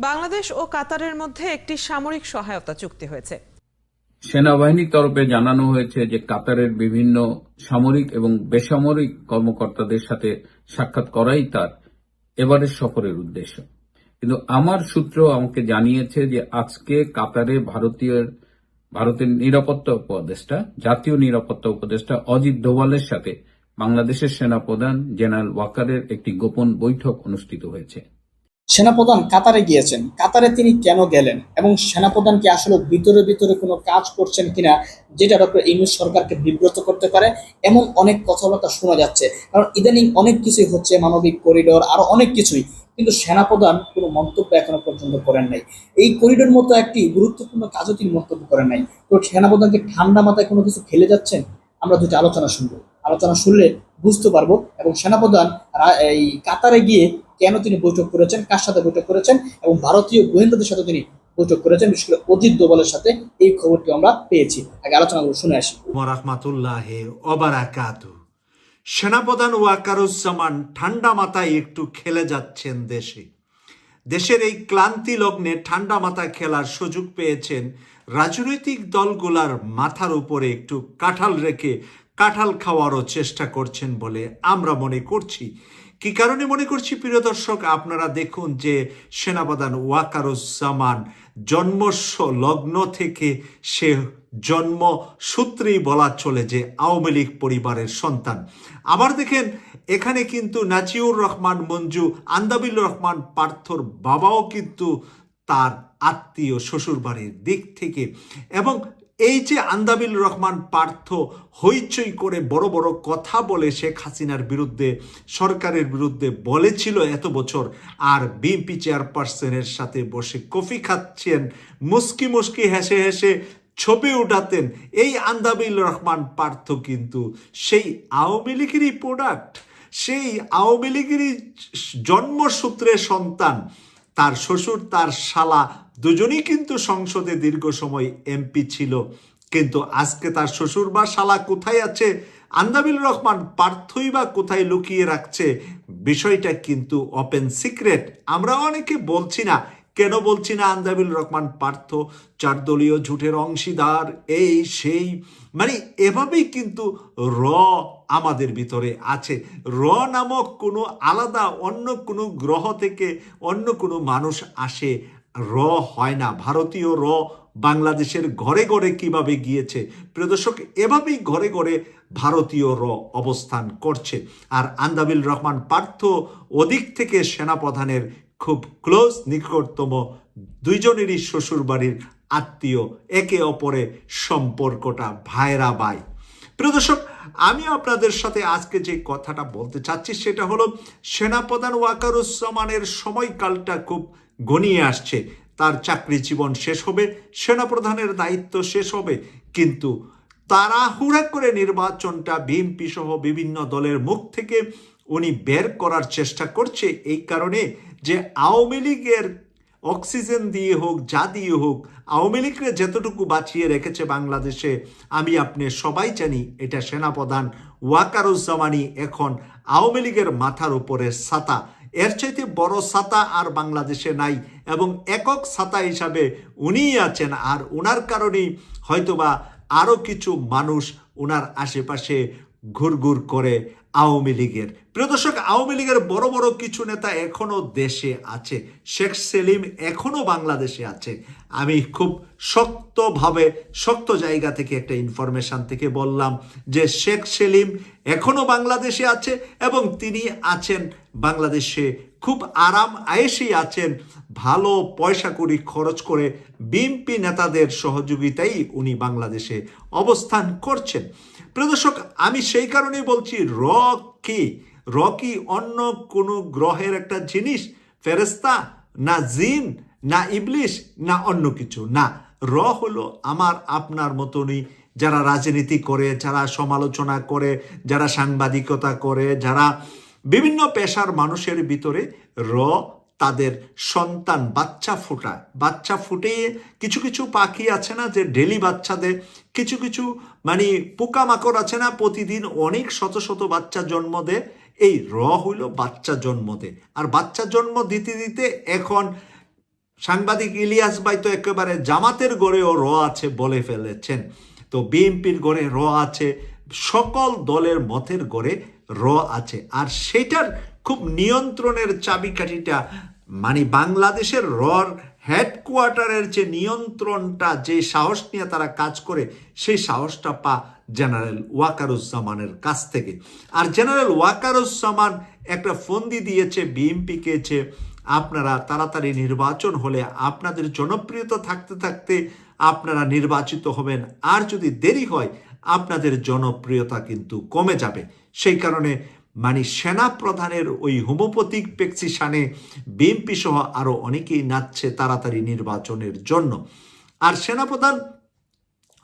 বাংলাদেশ ও কাতারের মধ্যে একটি সামরিক সহায়তা চুক্তি হয়েছে। সেনাবাহিনীর তরফে জানানো হয়েছে যে কাতারের বিভিন্ন সামরিক এবং বেসামরিক কর্মকর্তাদের সাথে সাক্ষাৎ করাই তার এবারের সফরের উদ্দেশ্য। কিন্তু আমার সূত্র আমাকে জানিয়েছে যে আজকে কাতারে ভারতীয়, ভারতের নিরাপত্তা উপদেষ্টা, জাতীয় নিরাপত্তা উপদেষ্টা অজিত দোভালের সাথে বাংলাদেশের সেনাপ্রধান জেনারেল ওয়াকারের একটি গোপন বৈঠক অনুষ্ঠিত হয়েছে। সেনাপ্রধান কাতারে গিয়েছেন। কাতারে তিনি কেন গেলেন এবং সেনাপ্রধান কি আসলে ভিতরে ভিতরে কোনো কাজ করছেন কিনা যেটা ডক্টর ইউনুস সরকারকে বিব্রত করতে পারে এমন অনেক কথাবার্তা শোনা যাচ্ছে। কারণ ইদানিং অনেক কিছুই হচ্ছে, মানবিক করিডোর আরও অনেক কিছুই। কিন্তু সেনাপ্রধান কোনো মন্তব্য এখনও পর্যন্ত করেন নাই। এই করিডোর মতো একটি গুরুত্বপূর্ণ কাজও তিনি মন্তব্য করেন নাই। তো সেনাপ্রধানকে ঠান্ডা মাথায় কোনো কিছু খেলে যাচ্ছেন? আমরা দুটি আলোচনা শুনব। আলোচনা শুনলে বুঝতে পারব এবং সেনাপ্রধান এই কাতারে গিয়ে কেন তিনি বৈঠক করেছেন, কার সাথে বৈঠক করেছেন এবং ভারতীয় গোয়েন্দাদের সাথে তিনি বৈঠক করেছেন, বিশেষ করে অজিত দোভালের সাথে এই খবরটি আমরা পেয়েছি। আগে আলোচনাগুলো শুনে আসি। রহমাতুল্লাহ সেনাপ্রধান ওয়াকারুজ্জামান ঠান্ডা মাথায় একটু খেলে যাচ্ছেন দেশে। দেশের এই ক্লান্তি লগ্নে ঠান্ডা মাথা খেলার সুযোগ পেয়েছেন রাজনৈতিক দলগুলার মাথার উপরে একটু কাঁঠাল রেখে কাঁঠাল খাওয়ারও চেষ্টা করছেন বলে আমরা মনে করছি। কি কারণে মনে করছি প্রিয় দর্শক? আপনারা দেখুন যে সেনাপ্রধান ওয়াকারুজ্জামান জন্মস্ব লগ্ন থেকে সে জন্ম সূত্রেই বলা চলে যে আওয়ামী লীগ পরিবারের সন্তান। আবার দেখেন, এখানে কিন্তু নাজিউর রহমান, মঞ্জু আন্দাবিল রহমান পার্থর বাবাও কিন্তু তার আত্মীয়, শ্বশুরবাড়ির দিক থেকে। এবং এই যে আন্দাবিল রহমান পার্থ হইচই করে বড় বড় কথা বলে শেখ হাসিনার বিরুদ্ধে, সরকারের বিরুদ্ধে বলেছিল এত বছর, আর বিএনপি চেয়ারপারসনের সাথে বসে কফি খাচ্ছেন, মুস্কি মুস্কি হেসে হেসে ছবি উঠাতেন, এই আন্দাবিল রহমান পার্থ কিন্তু সেই আওয়ামী লীগেরই প্রোডাক্ট সেই আওয়ামী লীগেরই জন্মসূত্রে সন্তান, তার শ্বশুর, তার শালা দুজনেই কিন্তু সংসদে দীর্ঘ সময় এমপি ছিল। কিন্তু আজকে তার শ্বশুর বা শালা কোথায় আছে আন্দাবিল রহমান পার্থই বা কোথায় লুকিয়ে রাখছে, বিষয়টা কিন্তু ওপেন সিক্রেট আমরা অনেকে বলছি না, কেন বলছি না আন্দাবিল রহমান পার্থ? চার দলীয় ঝুটের অংশীদার, এই, সেই। মানে এভাবেই কিন্তু র আমাদের ভিতরে আছে। র নামক কোনো আলাদা অন্য কোনো গ্রহ থেকে অন্য কোনো মানুষ আসে র হয় না। ভারতীয় র বাংলাদেশের ঘরে ঘরে কীভাবে গিয়েছে? প্রদর্শক এভাবেই ঘরে ঘরে ভারতীয় র অবস্থান করছে। আর আন্দাবিল রহমান পার্থ ওদিক থেকে সেনাপ্রধানের খুব ক্লোজ নিকটতম দুইজনেরই শ্বশুরবাড়ির আত্মীয় একে অপরে সম্পর্কটা ভাইরা ভাই। প্রিয় দর্শক, আমি আপনাদের সাথে আজকে যে কথাটা বলতে চাচ্ছি, সেটা হলো, সেনাপ্রধান ওয়াকারুজ্জামানের সময়কালটা খুব ঘনিয়ে আসছে। তার চাকরি জীবন শেষ হবে, সেনাপ্রধানের দায়িত্ব শেষ হবে, কিন্তু তাড়াহুড়া করে নির্বাচনটা বিএনপি সহ বিভিন্ন দলের মুখ থেকে উনি বের করার চেষ্টা করছে এই কারণে যে আওয়ামী লীগের অক্সিজেন দিয়ে হোক, যা দিয়ে হোক, আওয়ামী লীগকে যতটুকু বাঁচিয়ে রেখেছে বাংলাদেশে, আমি আপনি সবাই জানি এটা সেনাপ্রধান ওয়াকারুজ্জামানি এখন আওয়ামী লীগের মাথার উপরে ছাতা এর চাইতে বড় ছাতা আর বাংলাদেশে নাই এবং একক ছাতা হিসাবে উনিই আছেন আর ওনার কারণেই হয়তোবা আরও কিছু মানুষ ওনার আশেপাশে ঘুরঘুর করে আওয়ামী লীগের। প্রিয় দর্শক, আওয়ামী লীগের বড় বড় কিছু নেতা এখনও দেশে আছে। শেখ সেলিম এখনও বাংলাদেশে আছে। আমি খুব শক্তভাবে, শক্ত জায়গা থেকে একটা ইনফরমেশন থেকে বললাম যে শেখ সেলিম এখনও বাংলাদেশে আছে এবং তিনি আছেন বাংলাদেশে। খুব আরাম আয়েসেই আছেন। ভালো পয়সা করি খরচ করে বিএনপি নেতাদের সহযোগিতাই উনি বাংলাদেশে অবস্থান করছেন। প্রদর্শক আমি সেই কারণেই বলছি, র কি? র কি অন্য কোনো গ্রহের একটা জিনিস ফেরেস্তা না জিন, না ইবলিশ, না অন্য কিছু? না, র হলো আমার, আপনার মতনই যারা রাজনীতি করে, যারা সমালোচনা করে, যারা সাংবাদিকতা করে, যারা বিভিন্ন পেশার মানুষের ভিতরে র তাদের সন্তান বাচ্চা ফোটায়। বাচ্চা ফুটিয়ে কিছু কিছু পাখি আছে না যে ডেলি বাচ্চাদের কিছু কিছু মানে পোকামাকড় আছে না প্রতিদিন অনেক শত শত বাচ্চা জন্ম দেয়। এই র হইল বাচ্চা জন্ম দেয়। আর বাচ্চা জন্ম দিতে দিতে এখন সাংবাদিক ইলিয়াস ভাই তো একেবারে জামাতের গড়েও র আছে বলে ফেলেছেন। তো বিএনপির গড়ে র আছে, সকল দলের মতের গড়ে র আছে। আর সেটার খুব নিয়ন্ত্রণের চাবিকাঠিটা মানে বাংলাদেশের রর হেডকোয়ার্টারের যে নিয়ন্ত্রণটা, যে সাহস নিয়ে তারা কাজ করে, সেই সাহসটা পা জেনারেল ওয়াকারুজ্জামানের কাছ থেকে। আর জেনারেল ওয়াকারুজ্জামান একটা ফন্দি দিয়েছে বিএমপিকে যে আপনারা তাড়াতাড়ি নির্বাচন হলে আপনাদের জনপ্রিয়তা থাকতে থাকতে আপনারা নির্বাচিত হবেন। আর যদি দেরি হয়, আপনাদের জনপ্রিয়তা কিন্তু কমে যাবে। সেই কারণে মানে সেনা প্রধানের ওই হোমোপতিক পেক্সিশানে বিএনপি সহ আরও অনেকেই নাচছে তাড়াতাড়ি নির্বাচনের জন্য। আর সেনাপ্রধান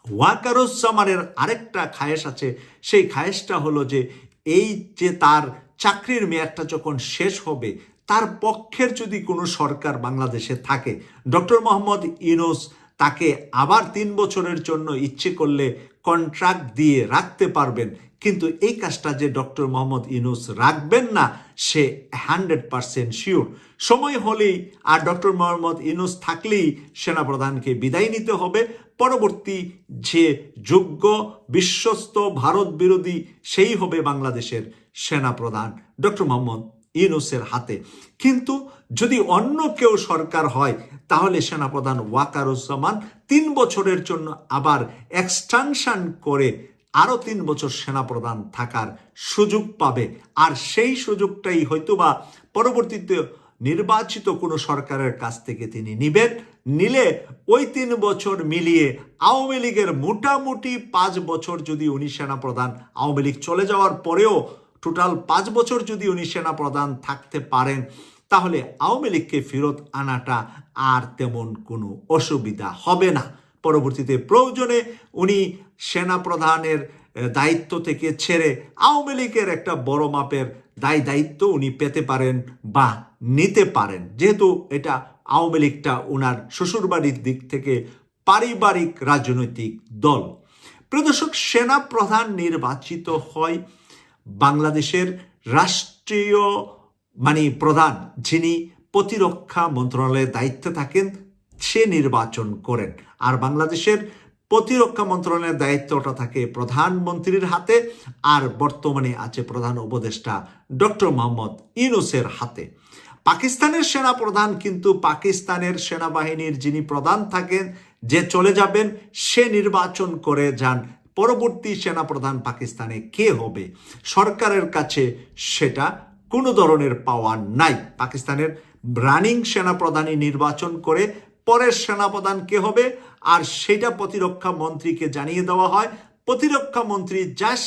ওয়াকারুজ্জামানের আরেকটা খায়েশ আছে, সেই খায়েশটা হলো যে এই যে তার চাকরির মেয়াদটা যখন শেষ হবে, তার পক্ষের যদি কোনো সরকার বাংলাদেশে থাকে, ডক্টর মোহাম্মদ ইউনুস তাকে আবার তিন বছরের জন্য ইচ্ছে করলে কন্ট্রাক্ট দিয়ে রাখতে পারবেন। কিন্তু এই কাজটা যে ডক্টর মোহাম্মদ ইউনুস রাখবেন না, সে হান্ড্রেড পারসেন্ট শিওর। সময় হলেই আর ডক্টর মোহাম্মদ ইউনুস থাকলেই সেনাপ্রধানকে বিদায় নিতে হবে। পরবর্তী যে যোগ্য, বিশ্বস্ত, ভারত বিরোধী, সেই হবে বাংলাদেশের সেনাপ্রধান ডক্টর মোহাম্মদ ইউনুসের হাতে। কিন্তু যদি অন্য কেউ সরকার হয়, তাহলে সেনাপ্রধান ওয়াকারুজ্জামান তিন বছরের জন্য আবার এক্সটেনশন করে আরও তিন বছর সেনাপ্রধান থাকার সুযোগ পাবে। আর সেই সুযোগটাই হয়তোবা পরবর্তীতে নির্বাচিত কোনো সরকারের কাছ থেকে তিনি নিবেন। নিলে ওই তিন বছর মিলিয়ে আওয়ামী লীগের মোটামুটি পাঁচ বছর যদি উনি সেনাপ্রধান, আওয়ামী লীগ চলে যাওয়ার পরেও টোটাল পাঁচ বছর যদি উনি সেনাপ্রধান থাকতে পারেন, তাহলে আওয়ামী লীগকে ফেরত আনাটা আর তেমন কোনো অসুবিধা হবে না। পরবর্তীতে প্রয়োজনে উনি সেনাপ্রধানের দায়িত্ব থেকে ছেড়ে আওয়ামী লীগের একটা বড় মাপের দায় দায়িত্ব উনি পেতে পারেন বা নিতে পারেন। যেহেতু এটা আওয়ামী লীগটা ওনার শ্বশুরবাড়ির দিক থেকে পারিবারিক রাজনৈতিক দল। প্রদর্শক সেনা প্রধান নির্বাচিত হয় বাংলাদেশের রাষ্ট্রীয় মানে প্রধান যিনি প্রতিরক্ষা মন্ত্রণালয়ের দায়িত্বে থাকেন সে নির্বাচন করেন। আর বাংলাদেশের প্রতিরক্ষা মন্ত্রণালয়ের দায়িত্বটা থাকে প্রধানমন্ত্রীর হাতে, আর বর্তমানে আছে প্রধান উপদেষ্টা ডক্টর মোহাম্মদ ইউনুসের হাতে। পাকিস্তানের সেনা প্রধান কিন্তু পাকিস্তানের সেনাবাহিনীর যিনি প্রধান থাকেন, যে চলে যাবেন, সে নির্বাচন করে যান। পরবর্তী সেনাপ্রধান পাকিস্তানে কে হবে? সরকারের কাছে সেটা কোনো ধরনের পাওয়ার নাই। পাকিস্তানের রানিং সেনাপ্রধানই নির্বাচন করে পরের সেনাপ্রধান কে হবে? আর সেটা প্রতিরক্ষা মন্ত্রীকে জানিয়ে দেওয়া হয়। প্রতিরক্ষা মন্ত্রী জাস,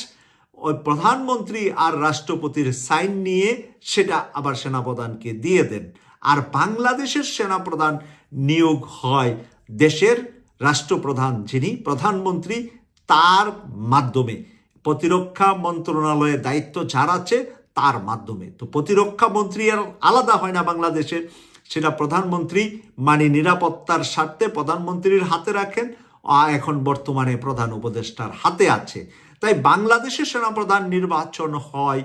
ওই প্রধানমন্ত্রী আর রাষ্ট্রপতির সাইন নিয়ে সেটা আবার সেনাপ্রধানকে দিয়ে দেন। আর বাংলাদেশের সেনাপ্রধান নিয়োগ হয় দেশের রাষ্ট্রপ্রধান যিনি, প্রধানমন্ত্রী, তার মাধ্যমে। প্রতিরক্ষা মন্ত্রণালয়ের দায়িত্ব যার আছে, তার মাধ্যমে। তো প্রতিরক্ষা মন্ত্রী আর আলাদা হয় না বাংলাদেশে। সেটা প্রধানমন্ত্রী মানে নিরাপত্তার স্বার্থে প্রধানমন্ত্রীর হাতে রাখেন এখন বর্তমানে প্রধান উপদেষ্টার হাতে আছে। তাই বাংলাদেশের সেনাপ্রধান নির্বাচন হয়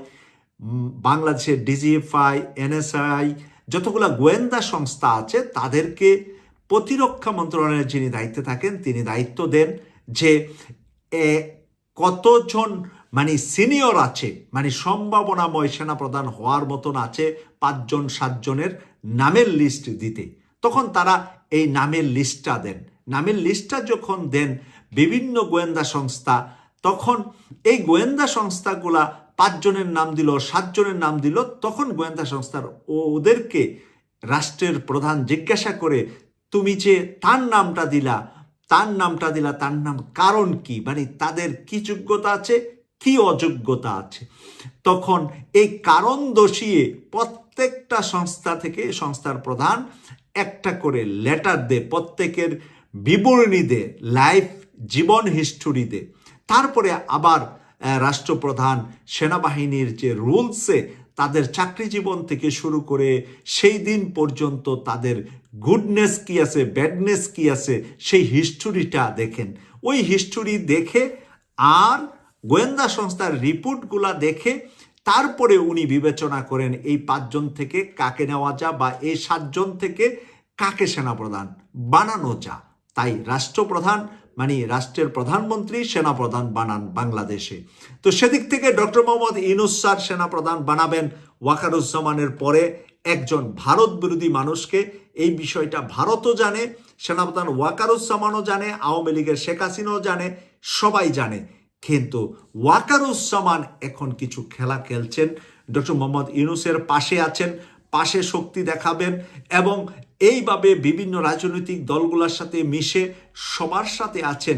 বাংলাদেশের ডিজিএফআই, এনএসআই, যতগুলো গোয়েন্দা সংস্থা আছে, তাদেরকে প্রতিরক্ষা মন্ত্রণালয়ের যিনি দায়িত্বে থাকেন, তিনি দায়িত্ব দেন যে কতজন মানে সিনিয়র আছে মানে সম্ভাবনাময় সেনাপ্রধান হওয়ার মতন আছে পাঁচজন, সাতজনের নামের লিস্ট দিতে। তখন তারা এই নামের লিস্টটা দেন। নামের লিস্টটা যখন দেন বিভিন্ন গোয়েন্দা সংস্থা, তখন এই গোয়েন্দা সংস্থাগুলা পাঁচজনের নাম দিল, সাতজনের নাম দিল, তখন গোয়েন্দা সংস্থার ওদেরকে রাষ্ট্রের প্রধান জিজ্ঞাসা করে, তুমি যে তার নামটা দিলা, তার নামটা দিলা, তার নাম কারণ কি? মানে তাদের কি যোগ্যতা আছে? কি অযোগ্যতা আছে? তখন এই কারণ দোষিয়ে প্রত্যেকটা সংস্থা থেকে সংস্থার প্রধান একটা করে লেটার দে, প্রত্যেকের বিবরণী দে, লাইফ, জীবন হিস্টোরি দে। তারপরে আবার রাষ্ট্রপ্রধান সেনাবাহিনীর যে রুলসে তাদের চাকরি জীবন থেকে শুরু করে সেই দিন পর্যন্ত তাদের গুডনেস কি আছে, ব্যাডনেস কি আছে, সেই হিস্টোরিটা দেখেন। ওই হিস্টোরি দেখে আর গোয়েন্দা সংস্থার রিপোর্টগুলা দেখে তারপরে উনি বিবেচনা করেন এই পাঁচজন থেকে কাকে নেওয়া যা বা এই সাতজন থেকে কাকে সেনাপ্রধান বানানো যা। তাই রাষ্ট্রপ্রধান মানে রাষ্ট্রের প্রধানমন্ত্রী, সেনাপ্রধান বানান বাংলাদেশে। তো সেদিক থেকে ডক্টর মোহাম্মদ ইনুস স্যার সেনাপ্রধান বানাবেন ওয়াকারুজ্জামানের পরে একজন ভারত বিরোধী মানুষকে। এই বিষয়টা ভারতও জানে, সেনাপ্রধান ওয়াকারুজ্জামানও জানে, আওয়ামী লীগের শেখ হাসিনাও জানে, সবাই জানে। কিন্তু ওয়াকারুজ্জামান এখন কিছু খেলা খেলছেন। ডক্টর মোহাম্মদ ইউনুসের পাশে আছেন, পাশে শক্তি দেখাবেন এবং এইভাবে বিভিন্ন রাজনৈতিক দলগুলোর সাথে মিশে সবার সাথে আছেন।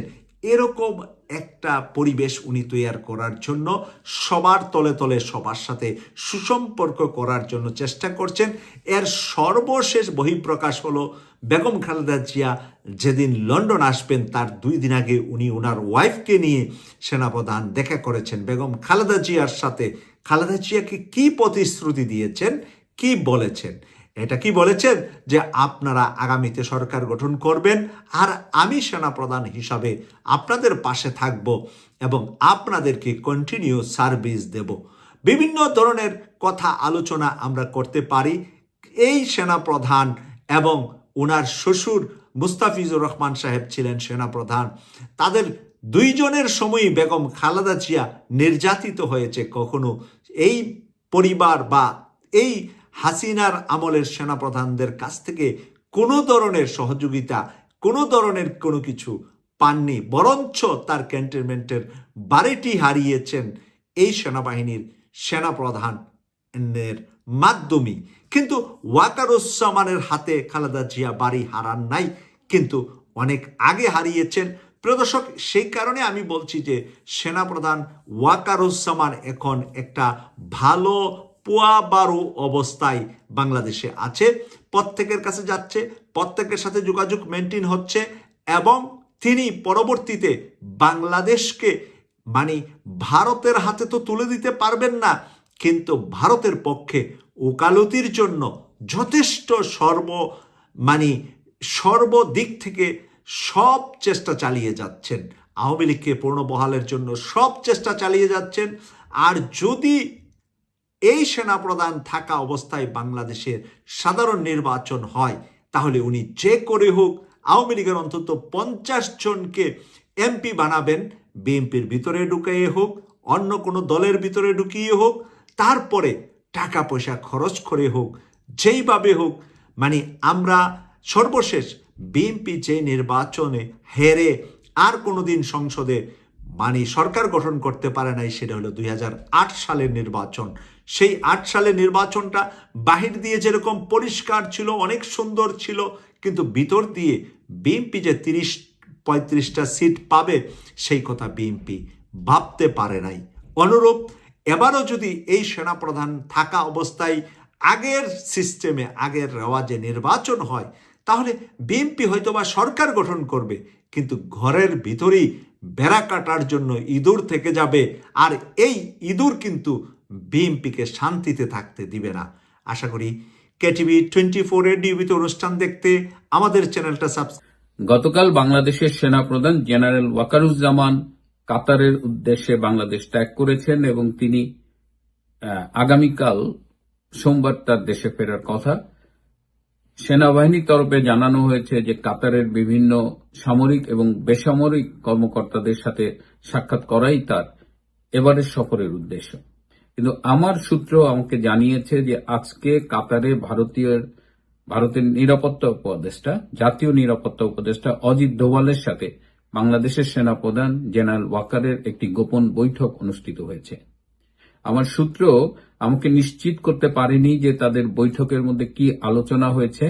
এরকম একটা পরিবেশ উনি তৈরি করার জন্য সবার তলে তলে সবার সাথে সুসম্পর্ক করার জন্য চেষ্টা করছেন। এর সর্বশেষ বহিঃপ্রকাশ হলো বেগম খালেদা জিয়া যেদিন লন্ডন আসবেন, তার দুই দিন আগে উনি ওনার ওয়াইফকে নিয়ে সেনাপ্রধান দেখা করেছেন। বেগম খালেদা জিয়ার সাথে। খালেদা জিয়াকে কি প্রতিশ্রুতি দিয়েছেন, কি বলেছেন? এটা কি বলেছেন? যে আপনারা আগামীতে সরকার গঠন করবেন আর আমি সেনাপ্রধান হিসাবে আপনাদের পাশে থাকব এবং আপনাদেরকে কন্টিনিউ সার্ভিস দেব। বিভিন্ন ধরনের কথা আলোচনা আমরা করতে পারি। এই সেনাপ্রধান এবং ওনার শ্বশুর মুস্তাফিজুর রহমান সাহেব ছিলেন সেনাপ্রধান। তাদের দুইজনের সময়ই বেগম খালাদা জিয়া নির্যাতিত হয়েছে কখনো। এই পরিবার বা এই হাসিনার আমলের সেনাপ্রধানদের কাছ থেকে কোনো ধরনের সহযোগিতা, কোনো ধরনের কোনো কিছু পাননি, বরঞ্চ তার ক্যান্টনমেন্টের বাড়িটি হারিয়েছেন এই সেনাবাহিনীর সেনাপ্রধানের মাধ্যমে। কিন্তু ওয়াকারুজ্জামানের হাতে খালেদা জিয়া বাড়ি হারান নাই, কিন্তু অনেক আগে হারিয়েছেন। প্রদর্শক সেই কারণে আমি বলছি যে সেনাপ্রধান ওয়াকারুজ্জামান এখন একটা ভালো পোয়া বারো অবস্থায় বাংলাদেশে আছে, প্রত্যেকের কাছে যাচ্ছে, প্রত্যেকের সাথে যোগাযোগ মেনটেন হচ্ছে এবং তিনি পরবর্তীতে বাংলাদেশকে মানে ভারতের হাতে তো তুলে দিতে পারবেন না, কিন্তু ভারতের পক্ষে ওকালতির জন্য যথেষ্ট সর্ব মানে সর্বদিক থেকে সব চেষ্টা চালিয়ে যাচ্ছেন। আওয়ামী লীগকে পূর্ণবহালের জন্য সব চেষ্টা চালিয়ে যাচ্ছেন। আর যদি এই সেনাপ্রধান থাকা অবস্থায় বাংলাদেশের সাধারণ নির্বাচন হয়, তাহলে উনি যে করে হোক, আওয়ামী লীগের অন্তত পঞ্চাশ জনকে এমপি বানাবেন, বিএনপির ভিতরে ঢুকিয়ে হোক, অন্য কোনো দলের ভিতরে ঢুকিয়ে হোক, তারপরে টাকা পয়সা খরচ করে হোক, যেইভাবে হোক মানে আমরা সর্বশেষ বিএনপি যে নির্বাচনে হেরে আর কোনোদিন সংসদে মানে সরকার গঠন করতে পারে নাই, সেটা হলো দুই হাজার আট সালের নির্বাচন। সেই আট সালে নির্বাচনটা বাহির দিয়ে যেরকম পরিষ্কার ছিল, অনেক সুন্দর ছিল, কিন্তু ভিতর দিয়ে বিএনপি যে তিরিশ, পঁয়ত্রিশটা সিট পাবে, সেই কথা বিএনপি ভাবতে পারে নাই। অনুরূপ, এবারও যদি এই সেনাপ্রধান থাকা অবস্থায় আগের সিস্টেমে, আগের রেওয়াজে নির্বাচন হয়, তাহলে বিএনপি হয়তোবা সরকার গঠন করবে, কিন্তু ঘরের ভিতরেই বেড়া কাটার জন্য ইঁদুর থেকে যাবে, আর এই ইঁদুর কিন্তু বিএনপিকে শান্তিতে থাকতে দিবে না। আশা করি কেটিভি টোয়েন্টি ফোরের নিয়মিত অনুষ্ঠান দেখতে আমাদের চ্যানেলটা সাবস্ক্রাইব গতকাল বাংলাদেশের সেনাপ্রধান জেনারেল ওয়াকারুজ্জামান কাতারের উদ্দেশ্যে বাংলাদেশ ত্যাগ করেছেন এবং তিনি আগামীকাল সোমবার তার দেশে ফেরার কথা। সেনাবাহিনীর তরফে জানানো হয়েছে যে কাতারের বিভিন্ন সামরিক এবং বেসামরিক কর্মকর্তাদের সাথে সাক্ষাৎ করাই তার এবারের সফরের উদ্দেশ্য। কিন্তু আমার সূত্র আমাকে জানিয়েছে যে আজকে কাতারে ভারতীয় ভারতের নিরাপত্তা উপদেষ্টা, জাতীয় নিরাপত্তা উপদেষ্টা অজিত ডোভালের সাথে বাংলাদেশের সেনাপ্রধান জেনারেল ওয়াকারের একটি গোপন বৈঠক অনুষ্ঠিত হয়েছে। আমার সূত্র আমাকে নিশ্চিত করতে পারেনি যে তাদের বৈঠকের মধ্যে কি আলোচনা হয়েছে,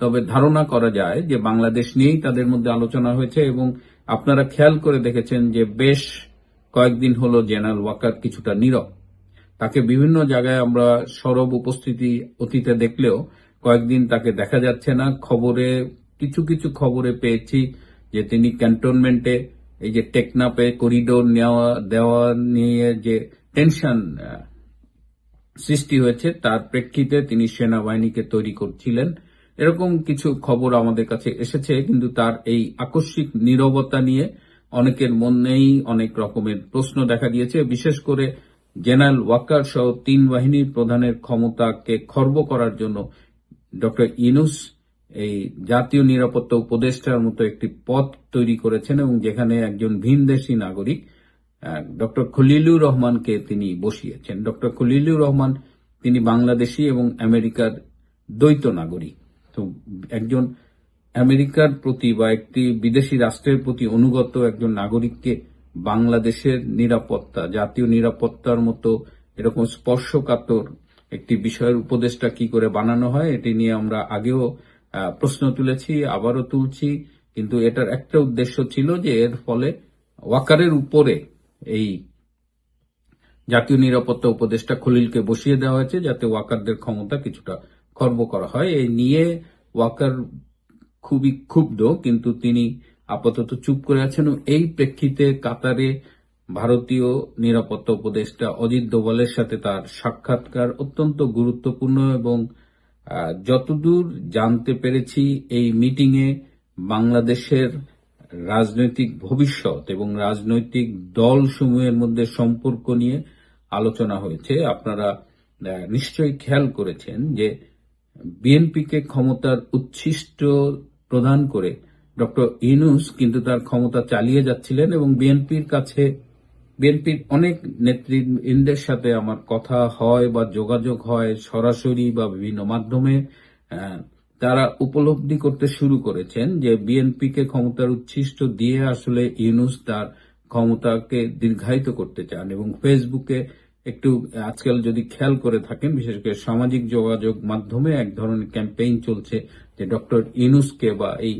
তবে ধারণা করা যায় যে বাংলাদেশ নিয়েই তাদের মধ্যে আলোচনা হয়েছে এবং আপনারা খেয়াল করে দেখেছেন যে বেশ কয়েকদিন হলো জেনারেল ওয়াকার কিছুটা নীরব। তাকে বিভিন্ন জায়গায় আমরা সরব উপস্থিতি অতীতে দেখলেও কয়েকদিন তাকে দেখা যাচ্ছে না। খবরে, কিছু কিছু খবরে পেয়েছি যে তিনি ক্যান্টনমেন্টে এই যে টেকনাপে করিডোর নেওয়া, দেওয়া নিয়ে যে টেনশন সৃষ্টি হয়েছে, তার প্রেক্ষিতে তিনি সেনাবাহিনীকে তৈরি করছিলেন। এরকম কিছু খবর আমাদের কাছে এসেছে, কিন্তু তার এই আকস্মিক নীরবতা নিয়ে অনেকের মনেই অনেক রকমের প্রশ্ন দেখা দিয়েছে। বিশেষ করে জেনারেল ওয়াকার সহ তিন বাহিনীর প্রধানের ক্ষমতাকে খর্ব করার জন্য ডক্টর ইনুস এই জাতীয় নিরাপত্তা উপদেষ্টার মতো একটি পদ তৈরি করেছেন এবং যেখানে একজন ভিনদেশী নাগরিক ডক্টর খলিলুর রহমানকে তিনি বসিয়েছেন। ডক্টর খলিলুর রহমান তিনি বাংলাদেশি এবং আমেরিকার দ্বৈত নাগরিক। তো একজন আমেরিকার প্রতি বা একটি বিদেশি রাষ্ট্রের প্রতি অনুগত একজন নাগরিককে বাংলাদেশের নিরাপত্তা, জাতীয় নিরাপত্তার মতো এরকম স্পর্শকাতর একটি বিষয়ের উপদেষ্টা কি করে বানানো হয়, এটি নিয়ে আমরা আগেও প্রশ্ন তুলেছি, আবারও তুলছি। কিন্তু এটার একটা উদ্দেশ্য ছিল যে এর ফলে ওয়াকারের উপরে এই জাতীয় নিরাপত্তা উপদেষ্টা খলিলকে বসিয়ে দেওয়া হয়েছে যাতে ওয়াকারদের ক্ষমতা কিছুটা খর্ব করা হয়। এই নিয়ে ওয়াকার খুবই ক্ষুব্ধ, কিন্তু তিনি আপাতত চুপ করে আছেন এই প্রেক্ষিতে কাতারে ভারতীয় নিরাপত্তা উপদেষ্টা অজিত দোভালের সাথে তার সাক্ষাৎকার অত্যন্ত গুরুত্বপূর্ণ এবং যতদূর জানতে পেরেছি, এই মিটিংয়ে বাংলাদেশের রাজনৈতিক ভবিষ্যৎ এবং রাজনৈতিক দলসমূহের মধ্যে সম্পর্ক নিয়ে আলোচনা হয়েছে। আপনারা নিশ্চয়ই খেয়াল করেছেন যে বিএনপিকে ক্ষমতার উচ্ছিষ্ট প্রদান করে ডক্টর ইনুস কিন্তু তার ক্ষমতা চালিয়ে যাচ্ছিলেন এবং বিএনপির কাছে, বিএনপির অনেক নেতৃবৃন্দের সাথে আমার কথা হয় বা যোগাযোগ হয় সরাসরি বা বিভিন্ন মাধ্যমে তারা উপলব্ধি করতে শুরু করেছেন যে বিএনপিকে ক্ষমতার উচ্ছিষ্ট দিয়ে আসলে ইউনুস তার ক্ষমতাকে দীর্ঘায়িত করতে চান এবং ফেসবুকে একটু, আজকাল যদি খেয়াল করে থাকেন, বিশেষ করে সামাজিক যোগাযোগ মাধ্যমে এক ধরনের ক্যাম্পেইন চলছে যে ডক্টর ইনুসকে বা এই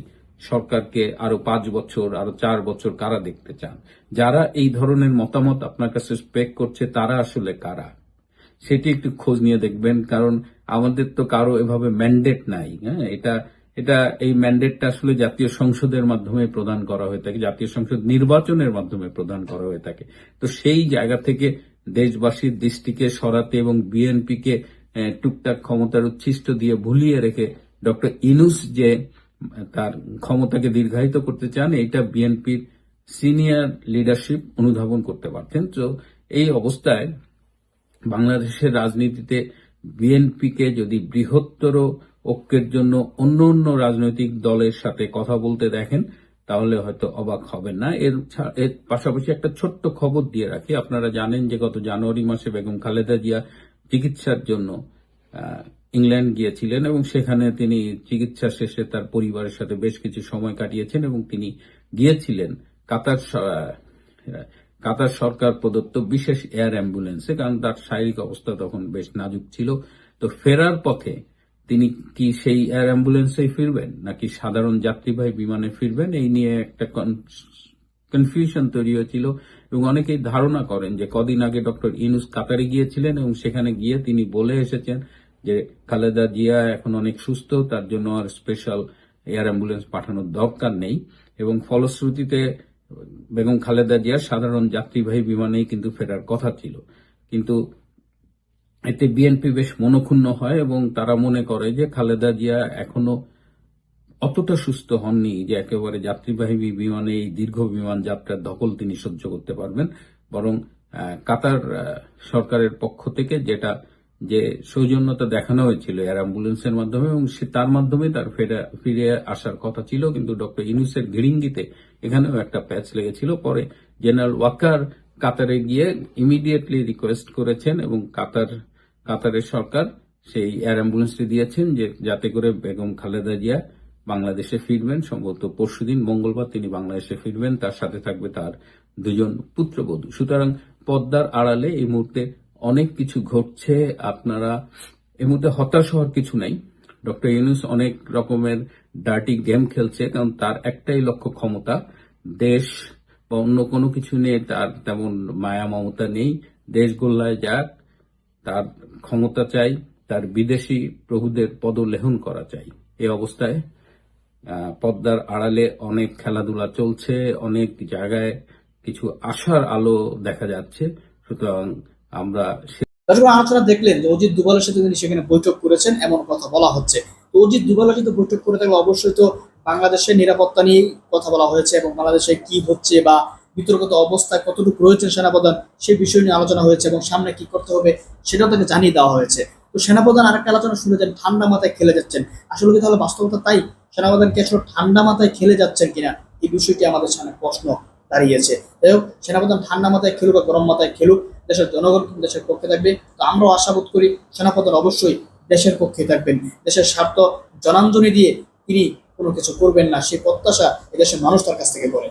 সরকারকে আরও পাঁচ বছর, আরও চার বছর কারা দেখতে চান? যারা এই ধরনের মতামত আপনার কাছে স্পেক করছে, তারা আসলে কারা? সেটি একটু খোঁজ নিয়ে দেখবেন, কারণ আমাদের তো কারও এভাবে ম্যান্ডেট নাই হ্যাঁ? এটা এটা, এই ম্যান্ডেটটা আসলে জাতীয় সংসদের মাধ্যমে প্রদান করা হয়ে থাকে, জাতীয় সংসদ নির্বাচনের মাধ্যমে প্রদান করা হয়ে থাকে। তো সেই জায়গা থেকে দেশবাসীর দৃষ্টিকে সরাতে এবং বিএনপিকে টুকটাক ক্ষমতার উচ্ছিষ্ট দিয়ে ভুলিয়ে রেখে ডক্টর ইনুস যে তার ক্ষমতাকে দীর্ঘায়িত করতে চান এটা বিএনপির সিনিয়র লিডারশিপ অনুধাবন করতে পারতেন। তো এই অবস্থায় বাংলাদেশের রাজনীতিতে বিএনপিকে যদি বৃহত্তর ঐক্যের জন্য অন্য অন্য রাজনৈতিক দলের সাথে কথা বলতে দেখেন, তাহলে হয়তো অবাক হবেন না। এর এর পাশাপাশি একটা ছোট্ট খবর দিয়ে রাখি। আপনারা জানেন যে গত জানুয়ারি মাসে বেগম খালেদা জিয়া চিকিৎসার জন্য ইংল্যান্ড গিয়েছিলেন এবং সেখানে তিনি চিকিৎসা শেষে তার পরিবারের সাথে বেশ কিছু সময় কাটিয়েছেন এবং তিনি গিয়েছিলেন কাতার কাতার সরকার প্রদত্ত বিশেষ এয়ার অ্যাম্বুলেন্সে কারণ তার শারীরিক অবস্থা তখন বেশ নাজুক ছিল। তো ফেরার পথে তিনি কি সেই এয়ার অ্যাম্বুলেন্সেই ফিরবেন নাকি সাধারণ যাত্রীবাহী বিমানে ফিরবেন? এই নিয়ে একটা কনফিউশন তৈরি হয়েছিল এবং অনেকেই ধারণা করেন যে কদিন আগে ডক্টর ইনুস কাতারে গিয়েছিলেন এবং সেখানে গিয়ে তিনি বলে এসেছেন যে খালেদা জিয়া এখন অনেক সুস্থ, তার জন্য আর স্পেশাল এয়ার অ্যাম্বুলেন্স পাঠানোর দরকার নেই এবং ফলশ্রুতিতে বেগম খালেদা জিয়া সাধারণ যাত্রীবাহী বিমানেই কিন্তু ফেরার কথা ছিল। কিন্তু এতে বিএনপি বেশ মনক্ষুণ্ণ হয় এবং তারা মনে করে যে খালেদা জিয়া এখনও অতটা সুস্থ হননি যে একেবারে যাত্রীবাহী বিমানে এই দীর্ঘ বিমান যাত্রার ধকল তিনি সহ্য করতে পারবেন। বরং কাতার সরকারের পক্ষ থেকে যেটা যে সৌজন্যতা দেখানো হয়েছিল এয়ার অ্যাম্বুলেন্সের মাধ্যমে এবং সে তার মাধ্যমে তার ফেরা- আসার কথা ছিল। কিন্তু ডক্টর ইনুসের গিরিঙ্গিতে এখানেও একটা প্যাচ লেগেছিল। পরে জেনারেল ওয়াকার কাতারে গিয়ে ইমিডিয়েটলি রিকোয়েস্ট করেছেন এবং কাতার, কাতারের সরকার সেই এয়ার অ্যাম্বুলেন্সটি দিয়েছেন যে যাতে করে বেগম খালেদা জিয়া বাংলাদেশে ফিরবেন। সম্ভবত পরশুদিন মঙ্গলবার তিনি বাংলাদেশে ফিরবেন। তার সাথে থাকবে তার দুজন পুত্রবধূ। সুতরাং পদ্মার আড়ালে এই মুহূর্তে অনেক কিছু ঘটছে, আপনারা এই মুহূর্তে হতাশ হওয়ার কিছু নাই। ডক্টর ইউনুস অনেক রকমের ডার্টি গেম খেলছে, কারণ তার একটাই লক্ষ্য ক্ষমতা, দেশ বা অন্য কোনো কিছু নিয়ে তার তেমন মায়া মমতা নেই। দেশ গোল্লায় যাক, তার ক্ষমতা চাই, তার বিদেশি প্রভুদের পদলেহন করা চাই। এই অবস্থায় পদ্মার আড়ালে অনেক খেলাধুলা চলছে, অনেক জায়গায় কিছু আশার আলো দেখা যাচ্ছে। সুতরাং আমরা দর্শক আলোচনা দেখলেন যে অজিত দুবালের সাথে তিনি সেখানে বৈঠক করেছেন, এমন কথা বলা হচ্ছে। তো অজিত দুবালের সাথে বৈঠক করে থাকলে অবশ্যই তো বাংলাদেশের নিরাপত্তা নিয়ে কথা বলা হয়েছে এবং বাংলাদেশে কি হচ্ছে বা বিতর্কত অবস্থায় কতটুকু রয়েছে সেনাপ্রধান সেই বিষয় নিয়ে আলোচনা হয়েছে এবং সামনে কি করতে হবে সেটাও তাকে জানিয়ে দেওয়া হয়েছে। তো সেনাপ্রধান আরেকটা আলোচনা শুনেছেন, ঠান্ডা মাথায় খেলে যাচ্ছেন। আসলে কি তাহলে বাস্তবতা তাই? সেনাপ্রধান কি আসলে ঠান্ডা মাথায় খেলে যাচ্ছেন কিনা? এই বিষয়টি আমাদের সামনে প্রশ্ন দাঁড়িয়েছে। যাই হোক, সেনাপ্রধান ঠান্ডা মাথায় খেলুক বা গরম মাথায় খেলুক দেশের জনগণ কিন্তু দেশের পক্ষে থাকবে। তো আমরাও আশাবোধ করি সেনাপ্রধান অবশ্যই দেশের পক্ষে থাকবেন। দেশের স্বার্থ জনাঞ্জনি দিয়ে তিনি কোনো কিছু করবেন না, সেই প্রত্যাশা এদেশের মানুষ তার কাছ থেকে করে।